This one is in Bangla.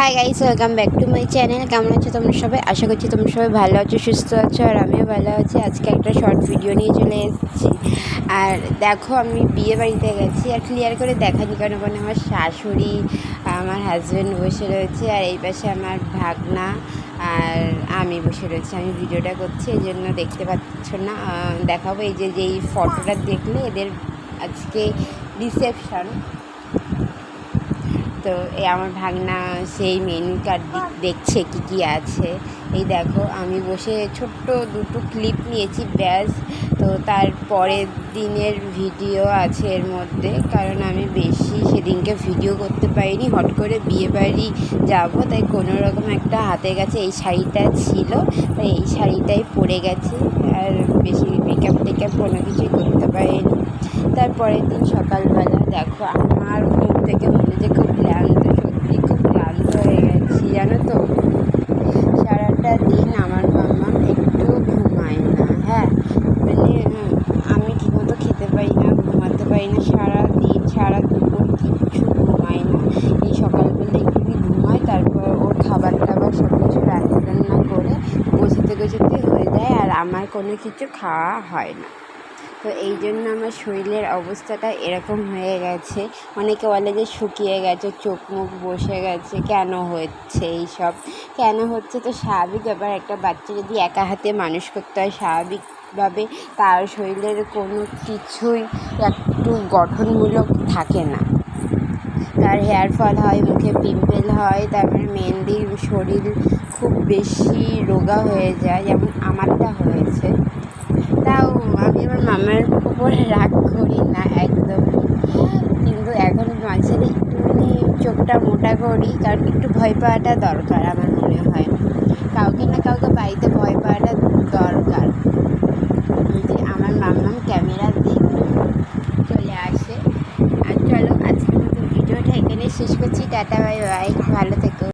Hi guys welcome back to my channel কেমন আছো তোমরা সবাই? আশা করছি তোমরা সবাই ভালো আছো, সুস্থ আছো, আর আমিও ভালো আছি। আজকে একটা শর্ট ভিডিও নিয়ে চলে এসেছি। আর দেখো, আমি বিয়ে বাড়িতে গেছি। আর ক্লিয়ার করে দেখানি কারণ আমার শাশুড়ি, আমার হাজব্যান্ড বসে রয়েছে। আর এই পাশে আমার ভাগনা আর আমি বসে রয়েছি। আমি ভিডিওটা করছি, এই জন্য দেখতে পাচ্ছ না। দেখাবো এই যে, যেই ফটোটা দেখলে এদের আজকে রিসেপশন তো এই আমার ভাগনা সেই মেনু কার্ড দেখছে কি কি আছে। এই দেখো, আমি বসে ছোট্ট দুটো ক্লিপ নিয়েছি, ব্যাস। তো তার পরের দিনের ভিডিও আছে এর মধ্যে, কারণ আমি বেশি সেদিনকে ভিডিও করতে পারিনি। হট করে বিয়ে বাড়ি যাব, তাই কোনো রকম একটা হাতে কাছে এই শাড়িটা ছিল, তাই এই শাড়িটাই পরে গেছে। আর বেশি মেকআপ টেকআপ কোনো কিছুই করতে পারিনি। তারপরের দিন সকালবেলা দেখো, আমার ঘুম থেকে মনে যে খুব ক্লান্ত সত্যি খুব ক্লান্ত হয়ে গেছি জানো তো সারাটা দিন আমার মামা একটু ঘুমায় না হ্যাঁ মানে উম, আমি ঠিকমতো খেতে পারি না ঘুমাতে পারি না সারা দিন সারা দুপুর কিচ্ছু ঘুমাই না এই সকালবেলা একটুখানি ঘুমাই তারপর ওর খাবার টাবার সব কিছু রান্না টান্না করে গোছাতে হয়ে যায় আর আমার কোনো কিছু খাওয়া হয় না। তো এই জন্য আমার শরীরের অবস্থাটা এরকম হয়ে গেছে। অনেকে বলে যে শুকিয়ে গেছে, চোখ মুখ বসে গেছে, কেন হচ্ছে এইসব? কেন হচ্ছে তো স্বাভাবিক ব্যাপার। একটা বাচ্চা যদি একা হাতে মানুষ করতে হয়, স্বাভাবিকভাবে তার শরীরের কোনো কিছুই একটু গঠনমূলক থাকে না। তার হেয়ার ফল হয়, মুখে পিম্পল হয়, তারপরে মেহেন্দি শরীর বেশি রোগা হয়ে যায়, যেমন আমারটা হয়েছে। তাও আমি আমার মামার উপরে রাগ করি না একদম। কিন্তু এখন মাঝে একটুখানি চোখটা মোটা করি, কারণ একটু ভয় পাওয়াটা দরকার আমার মনে হয়। কাউকে না কাউকে বাড়িতে ভয় পাওয়াটা দরকার। যে আমার মাম্মাম ক্যামেরা দেখে চলে আসে। আর চলো আজকের মতো ভিডিওটা এখানে শেষ করছি। Tata, bye bye. ভালো থেকো।